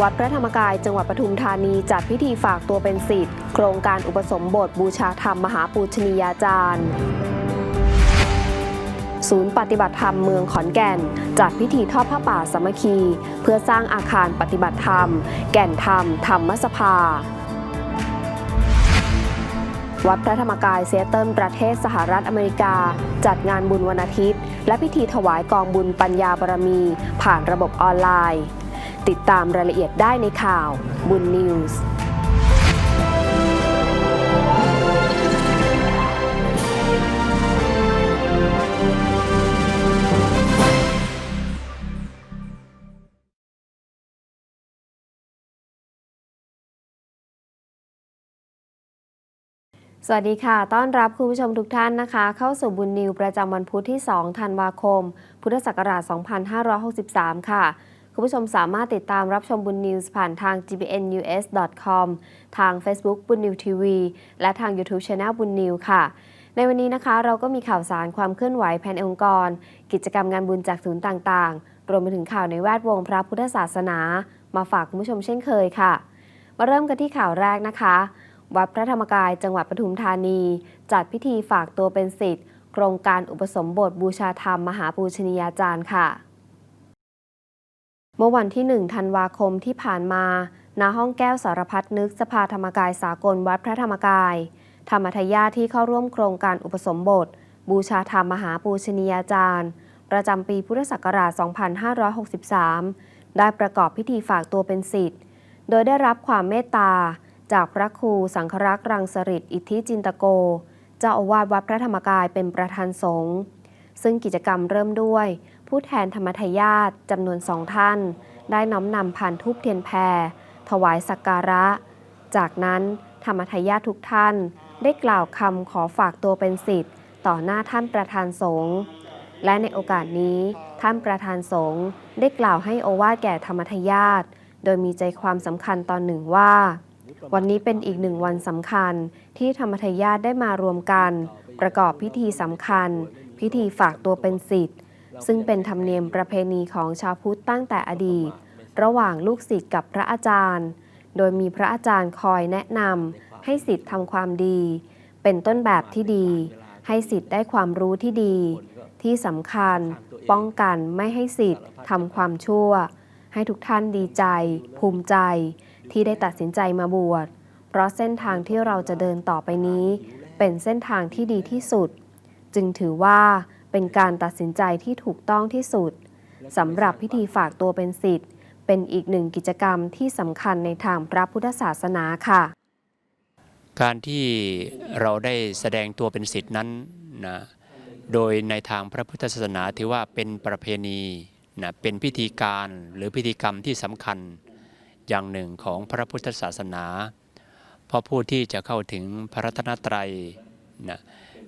วัดพระธรรมกายจังหวัดปทุมธานีจัดพิธีฝากตัวเป็นศิษย์โครงการอุปสมบทบูชาธรรมมหาปูชนียาจารย์ศูนย์ปฏิบัติธรรมเมืองขอนแก่น จัดพิธีทอดผ้าป่าสามัคคี เพื่อสร้างอาคารปฏิบัติธรรม แก่นธรรม ธรรมสภา วัดพระธรรมกายเซียเติลประเทศสหรัฐอเมริกา จัดงานบุญวันอาทิตย์ และพิธีถวายกองบุญปัญญาบารมี ผ่านระบบออนไลน์ ติดตามรายละเอียดได้ในข่าวบุญนิวส์สวัสดีค่ะ ต้อนรับคุณผู้ชมทุกท่านนะคะ เข้าสู่บุญนิวประจำวันพุธที่ 2 ธันวาคม พุทธศักราช 2563 ค่ะ คุณผู้ชมสามารถติดตามรับชมบุญนิวส์ผ่านทาง gbnnews.com ทาง Facebook บุญนิวทีวีและทาง YouTube Channel บุญนิวค่ะ ในวันนี้นะคะ เราก็มีข่าวสารความเคลื่อนไหวแผนองค์กร กิจกรรมงานบุญจากศูนย์ต่างๆ รวมไปถึงข่าวในแวดวงพระพุทธศาสนา มาฝากคุณผู้ชมเช่นเคยค่ะ มาเริ่มกันที่ข่าวแรกนะคะ วัดพระธรรมกายจังหวัดปทุมธานี จัดพิธีฝากตัวเป็นศิษย์โครงการอุปสมบทบูชาธรรมมหาปูชนียาจารย์ค่ะ เมื่อวันที่ 1 ธันวาคมที่ผ่านมา ณ ห้องแก้วสารพัดนึกสภาธรรมกายสากลวัดพระธรรมกาย ธรรมทายาที่เข้าร่วมโครงการอุปสมบท บูชาธรรมมหาปูชนียาจารย์ ประจำปีพุทธศักราช 2563 ได้ประกอบพิธีฝากตัวเป็นศิษย์โดยได้รับความเมตตา จากพระครูสังฆรักษ์รังสฤษดิ์อิทธิจินตโก เจ้าอาวาสวัดพระธรรมกายเป็นประธานสงฆ์ ซึ่งกิจกรรมเริ่มด้วย ผู้แทนธรรมทายาทจำนวนสองท่าน ได้น้อมนำผ่านทูปเทียนแพร ถวายสักการะ จากนั้นธรรมทายาททุกท่าน ได้กล่าวคำขอฝากตัวเป็นศิษย์ต่อหน้าท่านประธานสงฆ์และในโอกาสนี้ท่านประธานสงฆ์ได้กล่าวให้โอวาทแก่ธรรมทายาทโดยมีใจความสำคัญตอนหนึ่งว่า วันนี้เป็นอีกหนึ่งวันสำคัญที่ธรรมทายาทได้มารวมกัน ประกอบพิธีสำคัญ พิธีฝากตัวเป็นศิษย์ ซึ่งเป็นธรรมเนียมประเพณีของชาวพุทธตั้งแต่อดีต ระหว่างลูกศิษย์กับพระอาจารย์ โดยมีพระอาจารย์คอยแนะนำให้ศิษย์ทำความดี เป็นต้นแบบที่ดี ให้ศิษย์ได้ความรู้ที่ดี ที่สำคัญ ป้องกันไม่ให้ศิษย์ทำความชั่ว ให้ทุกท่านดีใจ ภูมิใจ ที่ได้ตัดสินใจมาบวชเพราะเส้นทางที่เราจะเดินต่อไปนี้ เป็นเส้นทางที่ดีที่สุด จึงถือว่า เป็นการตัดสินใจที่ถูกต้องที่สุดสำหรับพิธีฝากตัวเป็นศิษย์เป็นอีกหนึ่งกิจกรรมที่สำคัญในทางพระพุทธศาสนาค่ะ การที่เราได้แสดงตัวเป็นศิษย์นั้นนะโดยในทางพระพุทธศาสนาถือว่าเป็นประเพณีนะเป็นพิธีการหรือพิธีกรรมที่สำคัญอย่างหนึ่งของพระพุทธศาสนาเพราะผู้ที่จะเข้าถึงพระรัตนตรัยนะ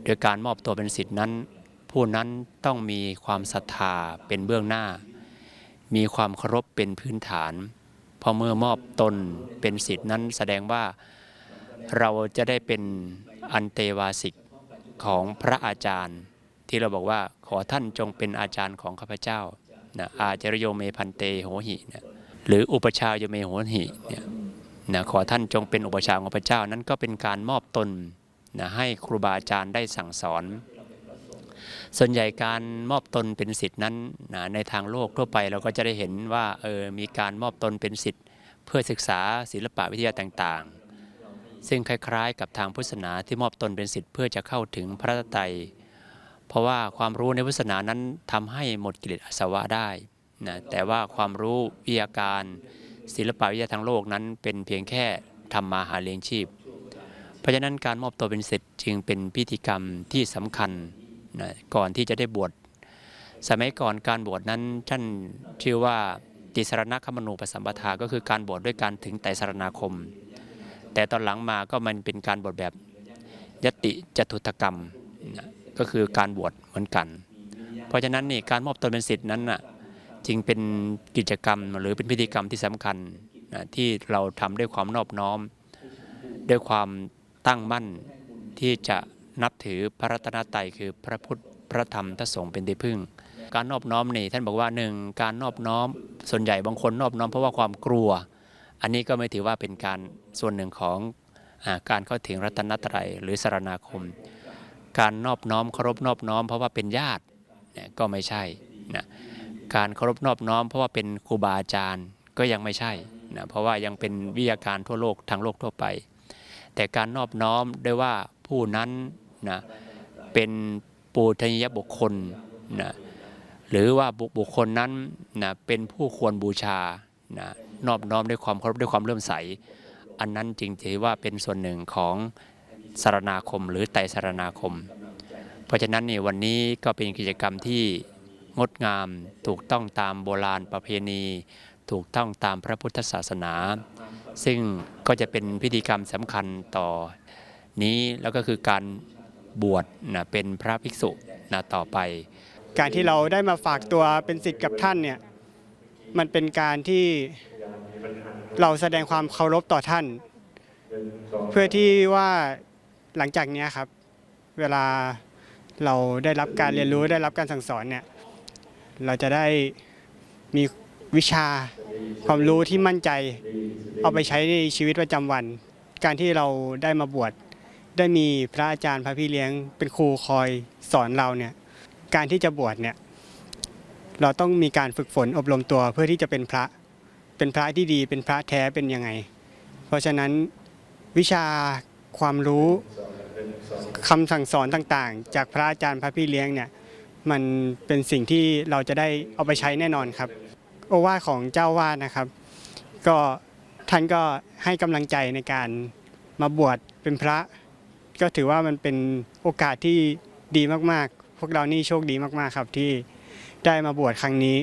โดยการมอบตัวเป็นศิษย์นั้น ผู้นั้นต้องมีความศรัทธาเป็นเบื้องหน้า มีความเคารพเป็นพื้นฐาน พอเมื่อมอบตนเป็นศิษย์นั้นแสดงว่าเราจะได้เป็นอันเตวาสิกของพระอาจารย์ ที่เราบอกว่าขอท่านจงเป็นอาจารย์ของข้าพเจ้านะอาจารโยเมพันเตโหหินี่ยหรืออุปชาโยเมโหหิเนี่ยนะขอท่านจงเป็นอุปชาของพระเจ้านั้นก็เป็นการมอบตนนะให้ครูบาอาจารย์ได้สั่งสอน ส่วนใหญ่การมอบตนเป็นสิทธินั้นนะในทางโลกทั่วไปเราก็จะได้เห็นว่าเออมีการมอบตนเป็นสิทธิ์เพื่อศึกษาศิลปะวิทยาต่างๆ ซึ่งคล้ายๆ กับทางพุทธศาสนาที่มอบตนเป็นสิทธิ์เพื่อจะเข้าถึงพระไตรเพราะว่าความรู้ในพุทธศาสนานั้นทำให้หมดกิเลสอาสวะได้นะแต่ว่าความรู้วิทยาการศิลปะวิทยาทางโลกนั้นเป็นเพียงแค่ทำมาหาเลี้ยงชีพ เพราะฉะนั้นการมอบตัวเป็นศิษย์จึงเป็นพิธีกรรมที่สำคัญ ก่อนที่จะได้บวชสมัยก่อนการบวชนั้นท่านชื่อว่าติสรณคมนูปสัมปทาก็คือการบวชด้วยการถึงไตรสรณาคม แต่ตอนหลังมาก็มันเป็นการบวชแบบยติจตุถกรรมก็คือการบวชเหมือนกัน เพราะฉะนั้นนี่การมอบตนเป็นศิษย์นั้นน่ะจึงเป็นกิจกรรมหรือเป็นพิธีกรรมที่สำคัญนะที่เราทำด้วยความนอบน้อม ด้วยความตั้งมั่นที่จะ นับถือพระรัตนตรัยคือพระพุทธพระธรรมพระสงฆ์เป็นที่พึ่ง การนอบน้อมนี่ท่านบอกว่าหนึ่งการนอบน้อมส่วนใหญ่บางคนนอบน้อมเพราะว่าความกลัว อันนี้ก็ไม่ถือว่าเป็นการส่วนหนึ่งของอการเข้าถึงรัตนตรัยหรือสารนาคม การนอบน้อมเคารพนอบน้อม เพราะว่าเป็นญาติก็ไม่ใช่นะการเคารพนอบน้อม เพราะว่าเป็นครูบาอาจารย์ก็ยังไม่ใช่นะเพราะว่ายังเป็นวิทยาการทั่วโลกทางโลกทั่วไป แต่การนอบน้อมด้วยว่าผู้นั้น นะเป็นปูชนียบุคคลนะหรือว่าบุบุคคลนั้นนะเป็นผู้ควรบูชานะนอบน้อมด้วยความเคารพด้วยความเลื่อมใส อันนั้นจริงถือว่าเป็นส่วนหนึ่งของสารนาคม หรือไตสารนาคม เพราะฉะนั้นนี่วันนี้ก็เป็นกิจกรรมที่งดงามถูกต้องตามโบราณประเพณี ถูกต้องตามพระพุทธศาสนา ซึ่งก็จะเป็นพิธีกรรมสำคัญต่อนี้แล้วก็คือการ บวชนะเป็นพระภิกษุนะต่อไป การที่เราได้มาฝากตัวเป็นสิทธิ์กับท่านเนี่ยมันเป็นการที่เราแสดงความเคารพต่อท่าน เพื่อที่ว่าหลังจากนี้ครับ เวลาเราได้รับการเรียนรู้ได้รับการสั่งสอนเนี่ยเราจะได้มีวิชาความรู้ที่มั่นใจ เอาไปใช้ในชีวิตประจำวัน การที่เราได้มาบวช ได้มีพระอาจารย์พระพี่เลี้ยงเป็นครูคอยสอนเราเนี่ยการที่จะบวชเนี่ยเราต้องมีการฝึกฝนอบรมตัวเพื่อที่จะเป็นพระเป็นพระที่ดีเป็นพระแท้เป็นยังไง เพราะฉะนั้นวิชาความรู้คำสั่งสอนต่างๆ จากพระอาจารย์พระพี่เลี้ยงเนี่ยมันเป็นสิ่งที่เราจะได้เอาไปใช้แน่นอนครับ โอวาทของเจ้าวาดนะครับ ก็ท่านก็ให้กำลังใจในการมาบวชเป็นพระ ก็ถือว่ามันเป็นโอกาสที่ดีมากๆ พวกเรานี่โชคดีมากๆครับที่ได้มาบวชครั้งนี้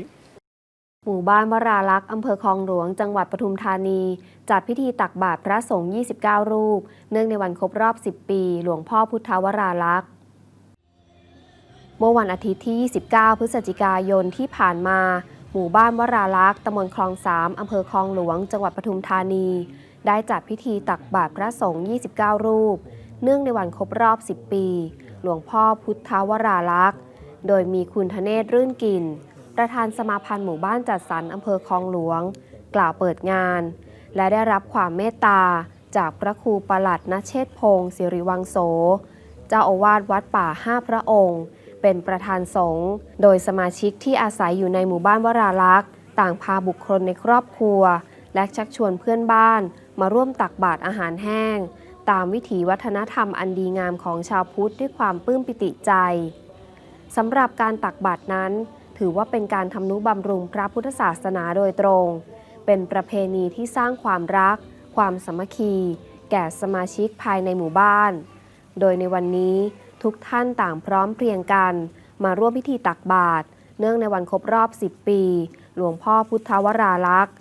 หมู่บ้านวราลักษ์อำเภอคลองหลวง จังหวัดปทุมธานี จัดพิธีตักบาตรพระสงฆ์ 29 รูป เนื่องในวันครบรอบ 10 ปี หลวงพ่อพุทธวราลักษ์เมื่อวันอาทิตย์ที่ 29 พฤศจิกายนที่ผ่านมา หมู่บ้านวราลักษ์ตำบลคลองสามอำเภอคลองหลวง จังหวัดปทุมธานี ได้จัดพิธีตักบาตรพระสงฆ์ 29 รูป เนื่องในวันครบรอบ 10 ปี หลวงพ่อพุทธวราลักษ์ โดยมีคุณธเนศรื่นกิน ประธานสมาพันธ์หมู่บ้านจัดสรรอำเภอคลองหลวง กล่าวเปิดงาน และได้รับความเมตตา จากพระครูประหลัดนเชษพงศ์สิริวังโส เจ้าอาวาสวัดป่าห้าพระองค์ เป็นประธานสงฆ์โดยสมาชิกที่อาศัยอยู่ในหมู่บ้านวราลักษ์ ต่างพาบุคคลในครอบครัว และชักชวนเพื่อนบ้าน มาร่วมตักบาตรอาหารแห้ง ตามวิถีวัฒนธรรมอันดีงามของชาวพุทธด้วยความปลื้มปิติใจสำหรับการตักบาตรนั้น ถือว่าเป็นการทำนุบำรุงพระพุทธศาสนาโดยตรง เป็นประเพณีที่สร้างความรัก ความสามัคคี แก่สมาชิกภายในหมู่บ้าน โดยในวันนี้ทุกท่านต่างพร้อมเพรียงกัน มาร่วมพิธีตักบาตรเนื่องในวันครบรอบ 10 ปี หลวงพ่อพุทธวราลักษ์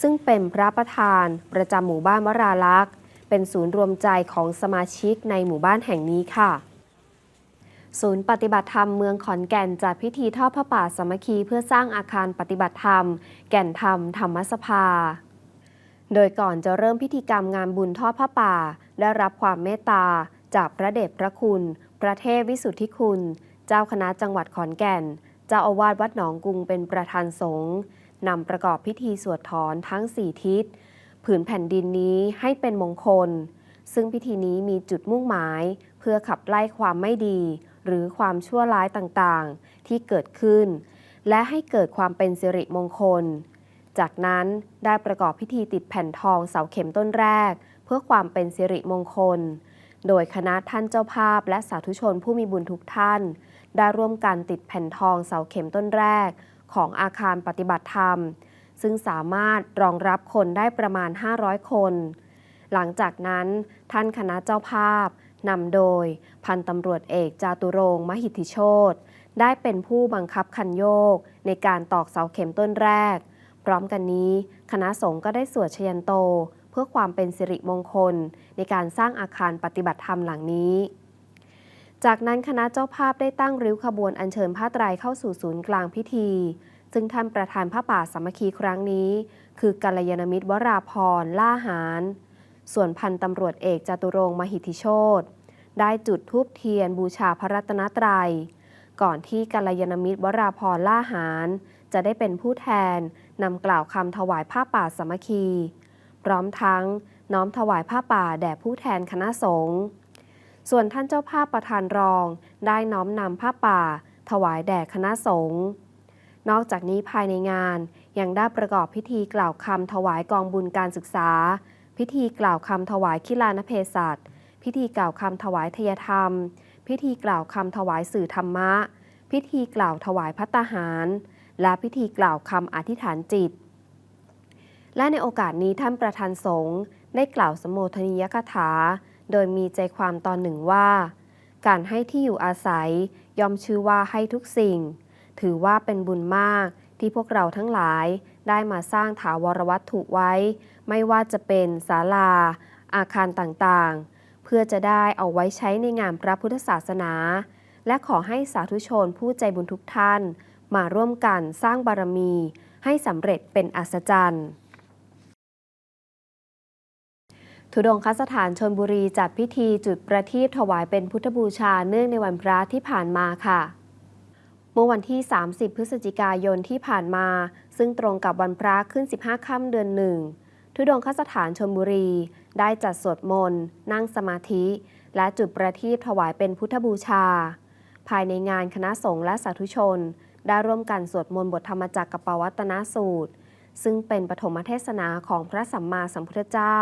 ซึ่งเป็นพระประธานประจำหมู่บ้านวราลักษ์ เป็นศูนย์รวมใจของสมาชิกในหมู่บ้านแห่งนี้ค่ะ ศูนย์ปฏิบัติธรรมเมืองขอนแก่นจัดพิธีทอดพระป่าสามัคคีเพื่อสร้างอาคารปฏิบัติธรรม แก่นธรรม ธรรมสภา โดยก่อนจะเริ่มพิธีกรรมงานบุญทอดพระป่า ได้รับความเมตตา จากพระเดชพระคุณ พระเทพวิสุทธิคุณ เจ้าคณะจังหวัดขอนแก่น เจ้าอาวาสวัดหนองกุงเป็นประธานสงฆ์นำประกอบพิธีสวดถอนทั้งสี่ทิศ ผืนแผ่นดินนี้ให้เป็นมงคล ซึ่งพิธีนี้มีจุดมุ่งหมาย เพื่อขับไล่ความไม่ดี หรือความชั่วร้ายต่างๆ ที่เกิดขึ้น และให้เกิดความเป็นสิริมงคล จากนั้นได้ประกอบพิธีติดแผ่นทองเสาเข็มต้นแรก เพื่อความเป็นสิริมงคล โดยคณะท่านเจ้าภาพ และสาธุชนผู้มีบุญทุกท่าน ได้ร่วมกันติดแผ่นทองเสาเข็มต้นแรก ของอาคารปฏิบัติธรรม ซึ่งสามารถรองรับคนได้ประมาณ 500 คน หลังจากนั้นท่านคณะเจ้าภาพนำโดย พันตำรวจเอกจาตุรงค์มหิทธิโชตได้เป็นผู้บังคับคันโยก ในการตอกเสาเข็มต้นแรก พร้อมกันนี้ คณะสงฆ์ก็ได้สวดชยันโต เพื่อความเป็นสิริมงคล ในการสร้างอาคารปฏิบัติธรรมหลังนี้ จากนั้นคณะเจ้าภาพได้ตั้งริ้วขบวนอัญเชิญผ้าไตรเข้าสู่ศูนย์กลางพิธี ซึ่งท่านประธานพระป่าสามัคคีครั้งนี้ คือกัลยาณมิตรวราพรล่าหาร ส่วนพันตำรวจเอกจตุรงมหิทธิโชตได้จุดธูปเทียนบูชาพระรัตนตรัย ก่อนที่กัลยาณมิตรวราพรล่าหารจะได้เป็นผู้แทนนำกล่าวคำถวายผ้าป่าสามัคคี พร้อมทั้งน้อมถวายผ้าป่าแด่ผู้แทนคณะสงฆ์ส่วนท่านเจ้าภาพประธานรองได้น้อมนำผ้าป่า ถวายแด่คณะสงฆ์ นอกจากนี้ภายในงาน ยังได้ประกอบพิธีกล่าวคำถวายกองบุญการศึกษา พิธีกล่าวคำถวายคิลานเพศัตพิธีกล่าวคำถวายทยธรรม พิธีกล่าวคำถวายสื่อธรรมะ พิธีกล่าวถวายพัตตาหาร และพิธีกล่าวคำอธิษฐานจิต และในโอกาสนี้ท่านประธานสงฆ์ได้กล่าวสมโภชนียกถา โดยมีใจความตอนหนึ่งว่า การให้ที่อยู่อาศัยย่อมชื่อว่าให้ทุกสิ่ง ถือว่าเป็นบุญมาก ที่พวกเราทั้งหลายได้มาสร้างถาวรวัตถุไว้ ไม่ว่าจะเป็นศาลา อาคารต่างๆ เพื่อจะได้เอาไว้ใช้ในงานพระพุทธศาสนา และขอให้สาธุชนผู้ใจบุญทุกท่าน มาร่วมกันสร้างบารมี ให้สำเร็จเป็นอัศจรรย์ทุดงคสถานชนบุรีจัดพิธีจุดประทีปถวายเป็นพุทธบูชาเนื่องในวันพระที่ผ่านมาค่ะ เมื่อวันที่ 30 พฤศจิกายนที่ผ่านมา ซึ่งตรงกับวันพระขึ้น 15 ค่ำเดือนหนึ่งทุดงคสถานชนบุรี ได้จัดสวดมนต์ นั่งสมาธิ และจุดประทีปถวายเป็นพุทธบูชา ภายในงานคณะสงฆ์และสาธุชน ได้ร่วมกันสวดมนต์บทธรรมจักรกับปวัตนสูตร ซึ่งเป็นปฐมเทศนาของพระสัมมาสัมพุทธเจ้า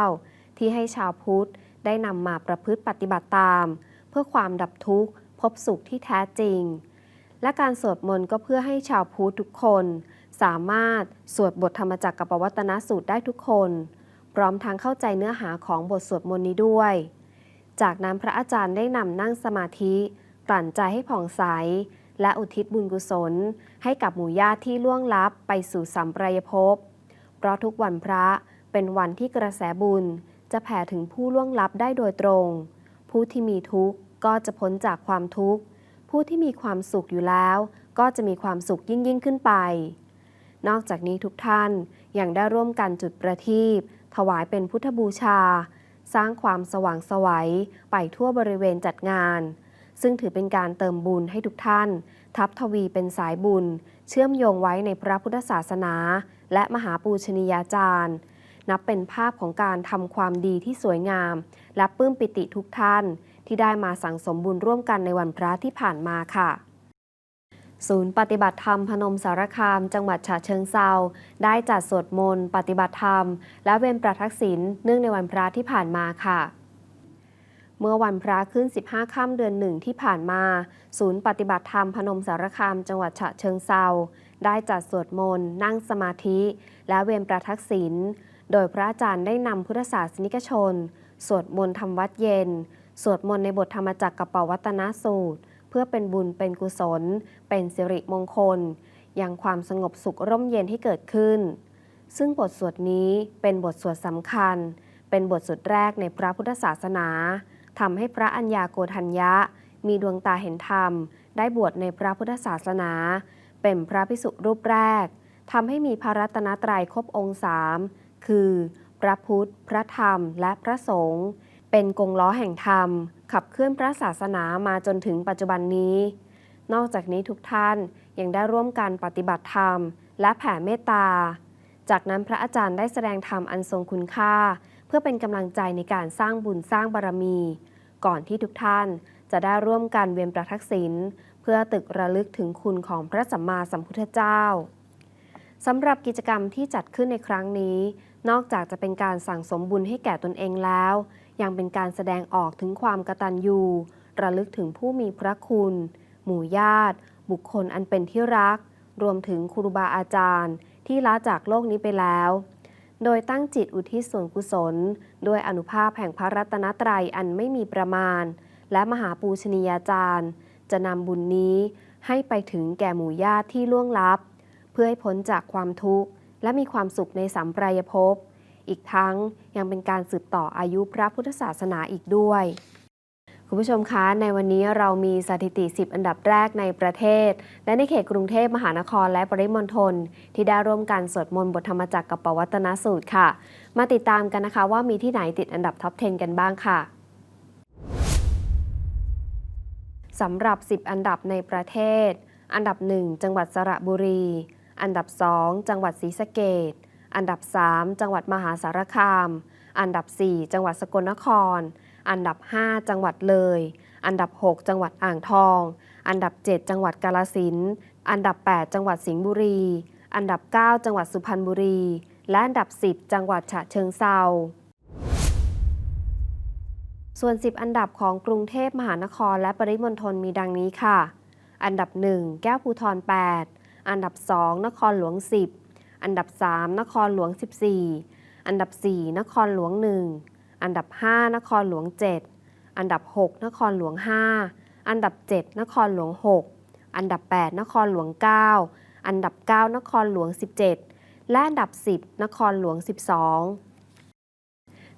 ที่ให้ชาวพุทธได้นำมาประพฤติปฏิบัติตาม เพื่อความดับทุกข์พบสุขที่แท้จริง และการสวดมนต์ก็เพื่อให้ชาวพุทธทุกคน สามารถสวดบทธรรมจักรกับปวัตนสูตรได้ทุกคน พร้อมทั้งเข้าใจเนื้อหาของบทสวดมนต์นี้ด้วย จากนั้นพระอาจารย์ได้นำนั่งสมาธิกลั่นใจให้ผ่องใส และอุทิศบุญกุศล ให้กับหมู่ญาติที่ล่วงลับไปสู่สัมปรายภพ เพราะทุกวันพระเป็นวันที่กระแสบุญ จะแผ่ถึงผู้ล่วงลับได้โดยตรง ผู้ที่มีทุกข์ก็จะพ้นจากความทุกข์ ผู้ที่มีความสุขอยู่แล้ว ก็จะมีความสุขยิ่งยิ่งขึ้นไป นอกจากนี้ทุกท่านยังได้ร่วมกันจุดประทีปถวายเป็นพุทธบูชา สร้างความสว่างไสวัยไปทั่วบริเวณจัดงาน ซึ่งถือเป็นการเติมบุญให้ทุกท่าน ทับทวีเป็นสายบุญ เชื่อมโยงไว้ในพระพุทธศาสนา และมหาปูชนียาจารย์นับเป็นภาพของการทำความดีที่สวยงาม และปลื้มปิติทุกท่าน ที่ได้มาสั่งสมบุญร่วมกันในวันพระที่ผ่านมาค่ะ ศูนย์ปฏิบัติธรรมพนมสารคาม จังหวัดฉะเชิงเซาได้จัดสวดมนต์ปฏิบัติธรรม และเวรประทักษิณเนื่องในวันพระที่ผ่านมาค่ะเมื่อวันพระขึ้น 15 ค่ำเดือนหนึ่งที่ผ่านมา ศูนย์ปฏิบัติธรรมพนมสารคาม จังหวัดฉะเชิงเซาได้จัดสวดมนต์ นั่งสมาธิ และเวรประทักษิณ โดยพระอาจารย์ได้นำพุทธศาสนิกชน สวดมนต์ทำวัดเย็น สวดมนต์ในบทธรรมจักรกับปวัตนสูตร เพื่อเป็นบุญเป็นกุศล เป็นสิริมงคล ยังความสงบสุขร่มเย็นให้เกิดขึ้น ซึ่งบทสวดนี้เป็นบทสวดสำคัญ เป็นบทสวดแรกในพระพุทธศาสนาทำให้พระอัญญาโกฏัญญะ มีดวงตาเห็นธรรม ได้บวชในพระพุทธศาสนา เป็นพระภิกษุรูปแรกทำให้มีพระรัตนตรัยครบองค์สามคือ พระพุทธ พระธรรม และพระสงฆ์ เป็นกงล้อแห่งธรรม ขับเคลื่อนพระศาสนามาจนถึงปัจจุบันนี้ นอกจากนี้ทุกท่านยังได้ร่วมกันปฏิบัติธรรม และแผ่เมตตา จากนั้นพระอาจารย์ได้แสดงธรรมอันทรงคุณค่า เพื่อเป็นกำลังใจในการสร้างบุญสร้างบารมี ก่อนที่ทุกท่านจะได้ร่วมกันเวียนประทักษิณเพื่อตึกระลึกถึงคุณของพระสัมมาสัมพุทธเจ้าสำหรับกิจกรรมที่จัดขึ้นในครั้งนี้ นอกจากจะเป็นการสั่งสมบุญให้แก่ตนเองแล้ว ยังเป็นการแสดงออกถึงความกตัญญูระลึกถึงผู้มีพระคุณ หมู่ญาติ บุคคลอันเป็นที่รัก รวมถึงครูบาอาจารย์ ที่ละจากโลกนี้ไปแล้ว โดยตั้งจิตอุทิศส่วนกุศล ด้วยอนุภาพแห่งพระรัตนตรัยอันไม่มีประมาณ และมหาปูชนียาจารย์ จะนำบุญนี้ให้ไปถึงแก่หมู่ญาติที่ล่วงลับ เพื่อให้พ้นจากความทุกข์ และมีความสุขในสัมปรายภพ อีกทั้งยังเป็นการสืบต่ออายุพระพุทธศาสนาอีกด้วย คุณผู้ชมคะในวันนี้เรามีสถิติ 10 อันดับแรกในประเทศ และในเขตกรุงเทพมหานครและปริมณฑลที่ได้ร่วมกันสวดมนต์บทธรรมจักรกับปวัตนสูตรค่ะ มาติดตามกันนะคะว่ามีที่ไหนติดอันดับท็อป 10 กันบ้างค่ะสำหรับ 10 อันดับในประเทศ อันดับ 1 จังหวัดสระบุรี อันดับ 2 จังหวัดศรีสะเกด อันดับ 3 จังหวัดมหาสารคาม อันดับ 4 จังหวัดสกลนคร อันดับ 5 จังหวัดเลย อันดับ 6 จังหวัดอ่างทอง อันดับ 7 จังหวัดกาลสินอันดับ 8 จังหวัดสิงห์บุรี อันดับ 9 จังหวัดสุพรรณบุรี และอันดับ 10 จังหวัดฉะเชิงเซาส่วน 10 อันดับของกรุงเทพมหานครและปริมณฑลมีดังนี้ค่ะ อันดับ 1 แก้วภูทร8 อันดับ 2 นครหลวง 10 อันดับ 3 นครหลวง 14 อันดับ 4 นครหลวง 1 อันดับ 5 นครหลวง 7 อันดับ 6 นครหลวง 5 อันดับ 7 นครหลวง 6 อันดับ 8 นครหลวง 9 อันดับ 9 นครหลวง 17 และอันดับ 10 นครหลวง 12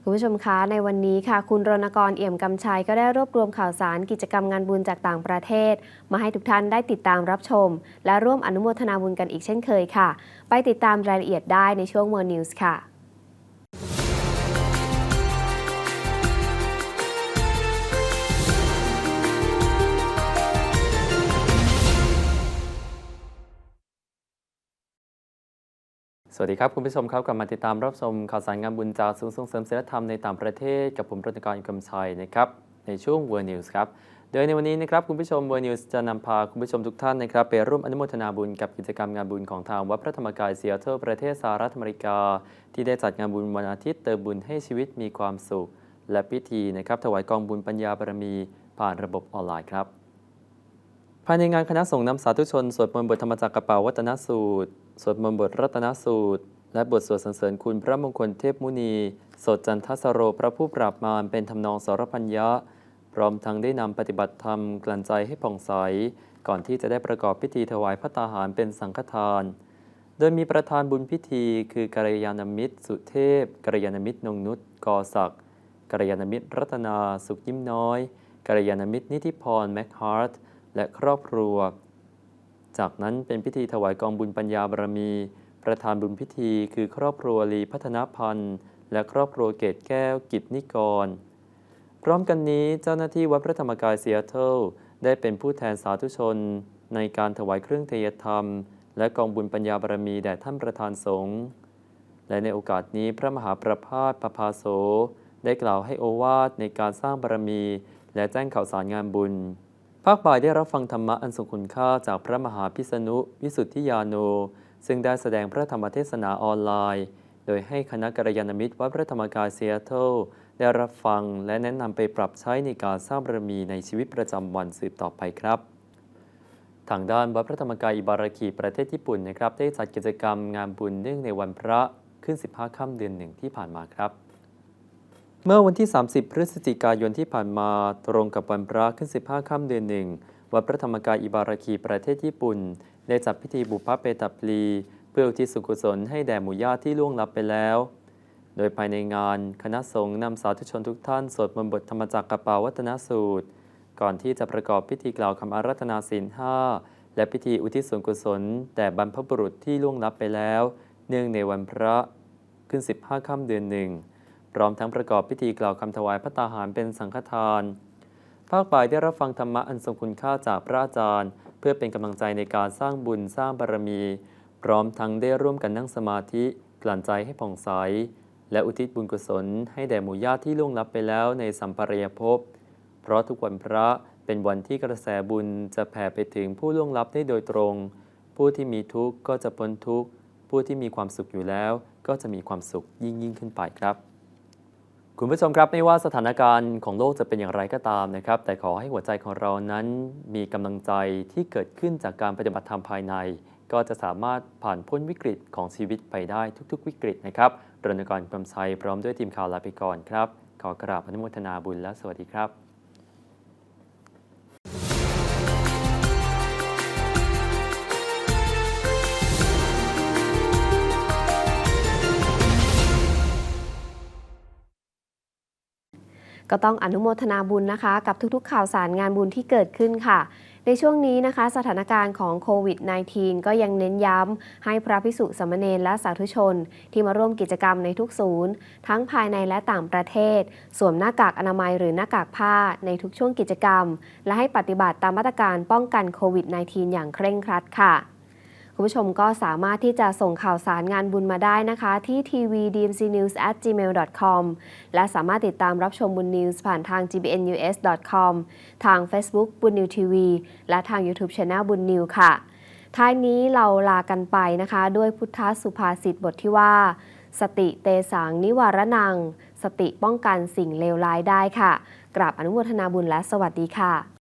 คุณผู้ชมคะในวันนี้ค่ะ คุณรณกรเอี่ยมกำชัยก็ได้รวบรวมข่าวสารกิจกรรมงานบุญจากต่างประเทศ มาให้ทุกท่านได้ติดตามรับชม และร่วมอนุโมทนาบุญกันอีกเช่นเคยค่ะ ไปติดตามรายละเอียดได้ในช่วง More News ค่ะ สวัสดีครับ คุณผู้ชมครับกลับมาติดตามรับชมข่าวสารงานบุญจากศูนย์ส่งเสริมศิลธรรมในต่างประเทศกับผมรณกรกำชัยนะครับในช่วง World News ครับโดยในวันนี้นะครับคุณผู้ชม World News จะนำพาคุณผู้ชมทุกท่านนะครับไปร่วมอนุโมทนาบุญกับกิจกรรมงานบุญของทางวัดพระธรรมกายเซีแอตเทิลประเทศสหรัฐอเมริกา ที่ได้จัดงานบุญวันอาทิตย์เติมบุญให้ชีวิตมีความสุข และพิธีนะครับถวายกองบุญปัญญาบารมี ผ่านระบบออนไลน์ครับภายในงานคณะสงฆ์นำสาธุชนสวดมนต์บทธรรมจักรกระเป๋าวัตนสูตร สวดมนต์บทรัตนสูตร และบทสวดสรรเสริญคุณพระมงคลเทพมุนี สดจันทสโรพระผู้ปราบมารเป็นทำนองสรพัญญะ พร้อมทั้งได้นำปฏิบัติธรรมกลั่นใจให้ผ่องใส ก่อนที่จะได้ประกอบพิธีถวายพระตาหารเป็นสังฆทาน โดยมีประธานบุญพิธี คือกัลยาณมิตร สุเทพกัลยาณมิตรนงนุชกอศักดิ์กัลยาณมิตรรัตนาสุขยิ้มน้อยกัลยาณมิตรนิติพรแม็กฮาร์ทและครอบครัว จากนั้นเป็นพิธีถวายกองบุญปัญญาบารมี ประธานบุญพิธีคือครอบครัวลีพัฒนพันธ์ และครอบครัวเกตแก้วกิจนิกร พร้อมกันนี้เจ้าหน้าที่วัดพระธรรมกายซีแอตเทิลได้เป็นผู้แทนสาธุชน ในการถวายเครื่องเทยธรรม และกองบุญปัญญาบารมีแด่ท่านประธานสงฆ์และในโอกาสนี้พระมหาประภาสประภาโส ได้กล่าวให้โอวาทในการสร้างบารมี และแจ้งข่าวสารงานบุญ ภาคบ่ายได้รับฟังธรรมะอันทรงคุณค่าจากพระมหาพิษณุวิสุทธิยาโน ซึ่งได้แสดงพระธรรมเทศนาออนไลน์ โดยให้คณะกัลยาณมิตรวัดพระธรรมกายเซีแอตเทิลได้รับฟังและแนะนำไปปรับใช้ในการสร้างบารมีในชีวิตประจำวันสืบต่อไปครับทางด้านวัดพระธรรมกายอิบารากิประเทศญี่ปุ่นนะครับ ได้จัดกิจกรรมงานบุญเนื่องในวันพระขึ้น 15 ค่ำเดือนหนึ่งที่ผ่านมาครับ เมื่อวันที่ 30 พฤศจิกายนที่ผ่านมา ตรงกับวันพระขึ้น 15 ค่ำเดือนหนึ่งวัดพระธรรมกายอิบารากีประเทศญี่ปุ่น ได้จัดพิธีบุพเพเปตัปลี เพื่ออุทิศส่วนกุศลให้แด่หมู่ญาติที่ล่วงลับไปแล้ว โดยภายในงานคณะสงฆ์นำสาธุชนทุกท่านสวดมนต์บทธรรมจักรกระเป๋าวัฒนสูตร ก่อนที่จะประกอบพิธีกล่าวคำอารัธนาศีลห้าและพิธีอุทิศส่วนกุศลแด่บรรพบุรุษที่ล่วงลับไปแล้ว เนื่องในวันพระขึ้น 15 ค่ำเดือนหนึ่ง พร้อมทั้งประกอบพิธีกล่าวคำถวายพระตาหารเป็นสังฆทาน ภาคบ่ายได้รับฟังธรรมะอันทรงคุณค่าจากพระอาจารย์ เพื่อเป็นกำลังใจในการสร้างบุญสร้างบารมี พร้อมทั้งได้ร่วมกันนั่งสมาธิกลั่นใจให้ผ่องใส และอุทิศบุญกุศล ให้แด่หมู่ญาติที่ล่วงลับไปแล้วในสัมปรายภพ เพราะทุกวันพระเป็นวันที่กระแสบุญจะแผ่ไปถึงผู้ล่วงลับได้โดยตรง ผู้ที่มีทุกข์ก็จะพ้นทุกข์ ผู้ที่มีความสุขอยู่แล้ว ก็จะมีความสุขยิ่งยิ่งขึ้นไปครับ คุณผู้ชมครับไม่ว่าสถานการณ์ของโลกจะเป็นอย่างไรก็ตามนะครับ แต่ขอให้หัวใจของเรานั้นมีกำลังใจที่เกิดขึ้นจากการปฏิบัติธรรมภายใน ก็จะสามารถผ่านพ้นวิกฤตของชีวิตไปได้ทุกๆ วิกฤตนะครับรณกรกำชัยพร้อมด้วยทีมข่าวลาไปก่อนครับ ขอกราบอนุโมทนาบุญและสวัสดีครับ ก็ต้องอนุโมทนาบุญนะคะ กับทุกๆข่าวสารงานบุญที่เกิดขึ้นค่ะ ในช่วงนี้นะคะ สถานการณ์ของโควิด -19 ก็ยังเน้นย้ำให้พระพิสุสามเณรและสาธุชน ที่มาร่วมกิจกรรมในทุกศูนย์ ทั้งภายในและต่างประเทศ สวมหน้ากากอนามัยหรือหน้ากากผ้าในทุกช่วงกิจกรรม และให้ปฏิบัติตามมาตรการป้องกันโควิด -19 อย่างเคร่งครัดค่ะ คุณผู้ชมก็สามารถที่จะส่งข่าวสารงานบุญมาได้นะคะ ที่ tvdmcnews@gmail.com และสามารถติดตามรับชมบุญนิวส์ผ่านทาง gbnnews.com ทาง Facebook บุญนิวทีวีและทาง YouTube Channel บุญนิวค่ะ ท้ายนี้เราลากันไปนะคะ ด้วยพุทธสุภาษิตบทที่ว่า สติเตสังนิวารนัง สติป้องกันสิ่งเลวร้ายได้ค่ะกราบอนุโมทนาบุญและสวัสดีค่ะ